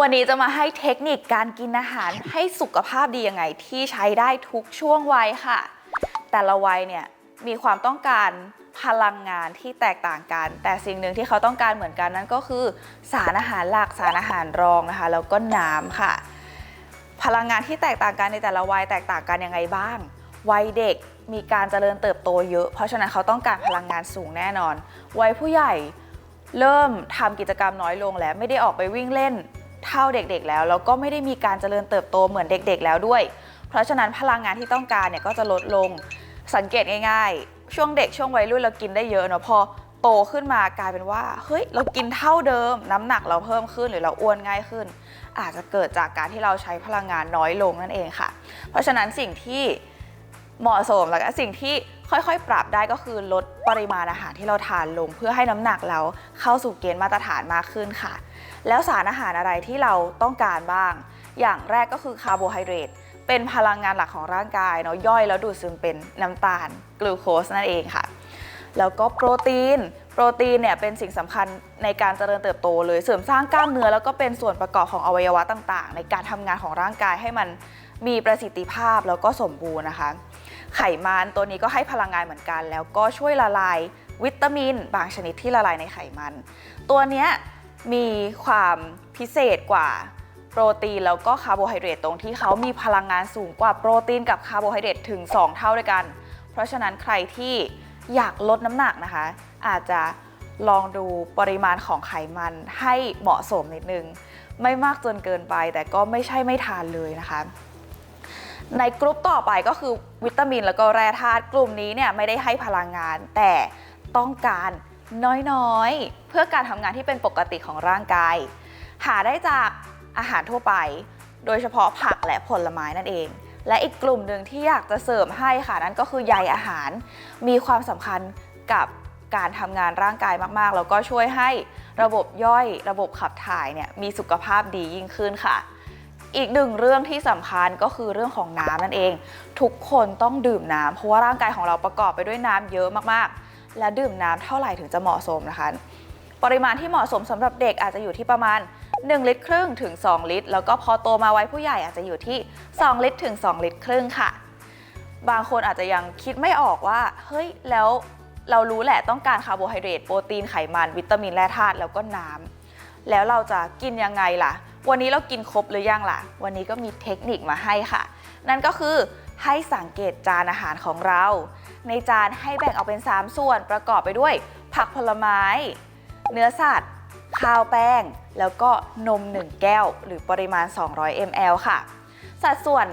วันนี้จะมาให้เทคนิคการกินอาหารให้สุขภาพดียังไงที่ใช้ได้ทุกช่วงวัยค่ะ แต่ละวัยเนี่ยมีความต้องการพลังงานที่แตกต่างกัน แต่สิ่งหนึ่งที่เขาต้องการเหมือนกันนั่นก็คือ สารอาหารหลักสารอาหารรองนะคะแล้วก็น้ำค่ะ พลังงานที่แตกต่างกันในแต่ละวัยแตกต่างกันยังไงบ้าง วัยเด็กมีการเจริญเติบโตเยอะ เพราะฉะนั้นเขาต้องการพลังงานสูงแน่นอน วัยผู้ใหญ่เริ่มทำกิจกรรมน้อยลงแล้วไม่ได้ออกไปวิ่งเล่น เท่าเด็กๆแล้วแล้วก็ไม่ได้มีการเจริญเติบโตเหมือนเด็กๆ แล้วด้วย เพราะฉะนั้นพลังงานที่ต้องการเนี่ยก็จะลดลงสังเกตง่ายๆ ช่วงเด็กช่วงวัยรุ่นเรากินได้เยอะเนาะพอโตขึ้นมากลายเป็นว่าเฮ้ยเรากินเท่าเดิม น้ำหนักเราเพิ่มขึ้นหรือเราอ้วนง่ายขึ้น อาจจะเกิดจากการที่เราใช้พลังงานน้อยลงนั่นเองค่ะ เพราะฉะนั้นสิ่งที่ เหมาะสมแล้วก็สิ่งที่ค่อยๆ ปรับได้ก็คือลดปริมาณอาหารที่เราทานลง เพื่อให้น้ำหนักเราเข้าสู่เกณฑ์มาตรฐานมากขึ้นค่ะ แล้วสารอาหารอะไรที่เราต้องการบ้าง อย่างแรกก็คือคาร์โบไฮเดรตเป็นพลังงานหลักของร่างกายเนาะย่อยแล้วดูดซึมเป็นน้ำตาลกลูโคสนั่นเองค่ะ แล้วก็โปรตีน โปรตีนเนี่ยเป็นสิ่งสำคัญในการเจริญเติบโตเลยเสริมสร้างกล้ามเนื้อแล้วก็เป็นส่วนประกอบของอวัยวะต่างๆ ในการทำงานของร่างกายให้มันมีประสิทธิภาพแล้วก็สมบูรณ์นะคะ ไขมันตัวนี้ก็ให้พลังงานเหมือนกัน แล้วก็ช่วยละลายวิตามิน บางชนิดที่ละลายในไขมัน ตัวนี้มีความพิเศษกว่าโปรตีนแล้วก็คาร์โบไฮเดรตตรงที่เขามีพลังงานสูงกว่าโปรตีนกับคาร์โบไฮเดรตถึง 2 เท่าด้วยกัน เพราะฉะนั้นใครที่อยากลดน้ำหนักนะคะ อาจจะลองดูปริมาณของไขมันให้เหมาะสมนิดนึง ไม่มากจนเกินไปแต่ก็ไม่ใช่ไม่ทานเลยนะคะ ในกลุ่มต่อไปก็คือวิตามินแล้วก็แร่ธาตุกลุ่มนี้เนี่ยไม่ได้ให้พลังงาน แต่ต้องการน้อยๆ เพื่อการทำงานที่เป็นปกติของร่างกาย หาได้จากอาหารทั่วไป โดยเฉพาะผักและผลไม้นั่นเอง และอีกกลุ่มหนึ่งที่อยากจะเสริมให้ค่ะนั่นก็คือใยอาหาร มีความสำคัญกับการทำงานร่างกายมากๆ แล้วก็ช่วยให้ระบบย่อยระบบขับถ่ายเนี่ยมีสุขภาพดียิ่งขึ้นค่ะ อีกหนึ่งเรื่องที่สำคัญก็คือเรื่องของน้ำนั่นเอง ทุกคนต้องดื่มน้ำเพราะว่าร่างกายของเราประกอบไปด้วยน้ำเยอะมากๆ และดื่มน้ำเท่าไหร่ถึงจะเหมาะสมนะคะ ปริมาณที่เหมาะสมสำหรับเด็กอาจจะอยู่ที่ประมาณ 1 ลิตรครึ่งถึง 2 ลิตร แล้วก็พอโตมาไว้ผู้ใหญ่อาจจะอยู่ที่ 2 ลิตรถึง 2 ลิตรครึ่งค่ะ บางคนอาจจะยังคิดไม่ออกว่า เฮ้ยแล้วเรารู้แหละต้องการคาร์โบไฮเดรตโปรตีนไขมันวิตามินแร่ธาตุแล้วก็น้ำ แล้วเราจะกินยังไงล่ะ วันนี้เรากินครบหรือยังล่ะ วันนี้ก็มีเทคนิคมาให้ค่ะ นั่นก็คือให้สังเกตจานอาหารของเรา ในจานให้แบ่งออกเป็น 3 ส่วนประกอบไปด้วย ผักผลไม้ เนื้อสัตว์ ข้าวแป้ง แล้วก็นม 1 แก้ว หรือปริมาณ 200 ml ค่ะ สัดส่วน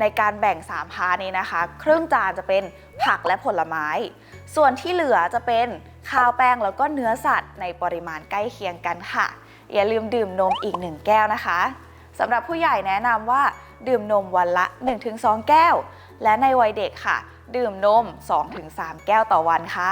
ในการแบ่ง 3 พาร์นี้นะคะ ครึ่งจานจะเป็นผักและผลไม้ ส่วนที่เหลือจะเป็นข้าวแป้งแล้วก็เนื้อสัตว์ในปริมาณใกล้เคียงกันค่ะ อย่าลืมดื่มนมอีก 1 แก้วนะคะสำหรับผู้ใหญ่แนะนำว่าดื่มนมวันละ 1-2 แก้ว และในวัยเด็กค่ะ ดื่มนม 2-3 แก้วต่อวันค่ะ